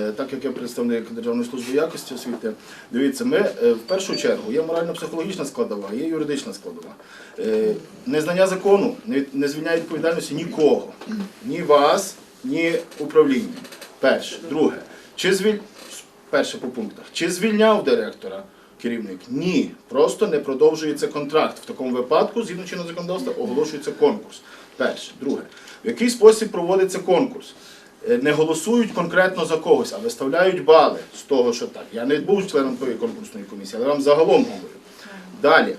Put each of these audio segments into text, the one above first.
Е, Так як я представник Державної служби якості освіти, дивіться, ми е, в першу чергу є морально-психологічна складова, є юридична складова. Е, Незнання закону не звільняє відповідальності нікого, ні вас, ні управління. Перше. Друге, чи звіль... перше по пунктах, чи звільняв директора керівник? Ні, просто не продовжується контракт. В такому випадку, згідно чинного законодавства, оголошується конкурс. Перше. Друге, в який спосіб проводиться конкурс? Е, не голосують конкретно за когось, а виставляють бали з того, що так. Я не був членом тої конкурсної комісії, але вам загалом говорю. Далі.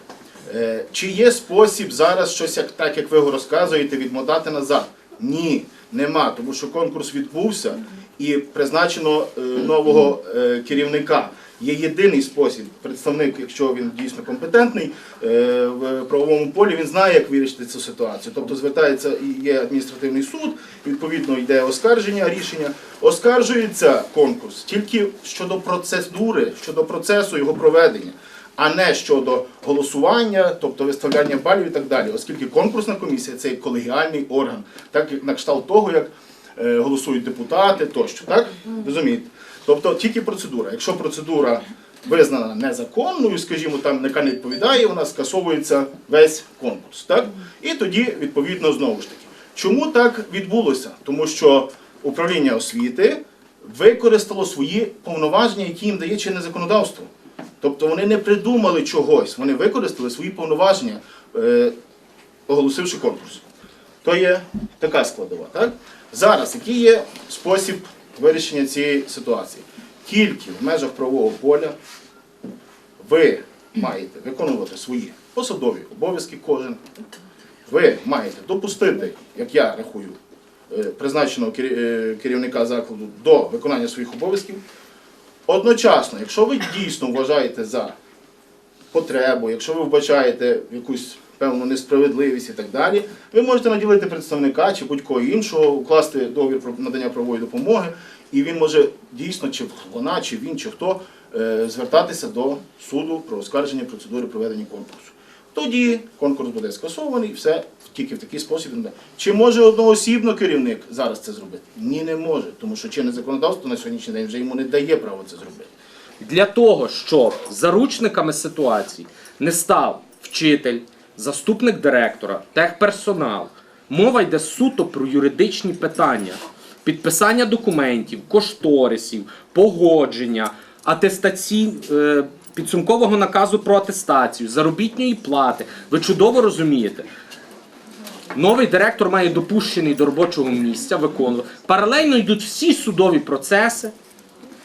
Е, Чи є спосіб зараз щось як так, як ви його розказуєте, відмотати назад? Ні, нема, тому що конкурс відбувся і призначено е, нового керівника. Є єдиний спосіб, представник, якщо він дійсно компетентний е, в правовому полі, він знає, як вирішити цю ситуацію. Тобто звертається і є адміністративний суд, відповідно йде оскарження рішення. Оскаржується конкурс тільки щодо процедури, щодо процесу його проведення, а не щодо голосування, тобто виставляння балів і так далі, оскільки конкурсна комісія це колегіальний орган, так як на кшталт того, як е, голосують депутати тощо, так? Розумієте? Тобто тільки процедура. Якщо процедура визнана незаконною, скажімо, там яка не відповідає, вона скасовується весь конкурс. Так? І тоді, відповідно, знову ж таки. Чому так відбулося? Тому що управління освіти використало свої повноваження, які їм дає чинне законодавство. Тобто вони не придумали чогось, вони використали свої повноваження, е, оголосивши конкурс. То є така складова. Так? Зараз який є спосіб вирішення цієї ситуації? Тільки в межах правового поля ви маєте виконувати свої посадові обов'язки кожен. Ви маєте допустити, як я рахую, е, призначеного е, керівника закладу до виконання своїх обов'язків. Одночасно, якщо ви дійсно вважаєте за потребу, якщо ви вбачаєте якусь певну несправедливість і так далі, ви можете наділити представника чи будь-кого іншого, укласти договір про надання правової допомоги, і він може дійсно, чи вона, чи він, чи хто, е, звертатися до суду про оскарження процедури проведення конкурсу. Тоді конкурс буде скасований, все тільки в такий спосіб. Чи може одноосібно керівник зараз це зробити? Ні, не може, тому що чинне законодавство на сьогоднішній день вже йому не дає права це зробити. Для того, щоб заручниками ситуації не став вчитель, заступник директора, техперсонал, мова йде суто про юридичні питання, підписання документів, кошторисів, погодження, атестацій, е, підсумкового наказу про атестацію, заробітної плати. Ви чудово розумієте. Новий директор має допущений до робочого місця, виконувати. Паралельно йдуть всі судові процеси,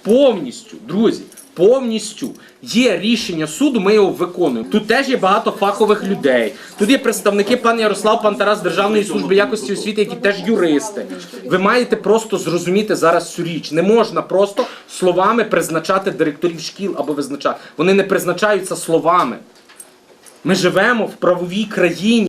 повністю, друзі, повністю є рішення суду, ми його виконуємо. Тут теж є багато фахових людей. Тут є представники пан Ярослав, пан Тарас Державної служби якості освіти, які теж юристи. Ви маєте просто зрозуміти зараз цю річ. Не можна просто словами призначати директорів шкіл або визначати. Вони не призначаються словами. Ми живемо в правовій країні.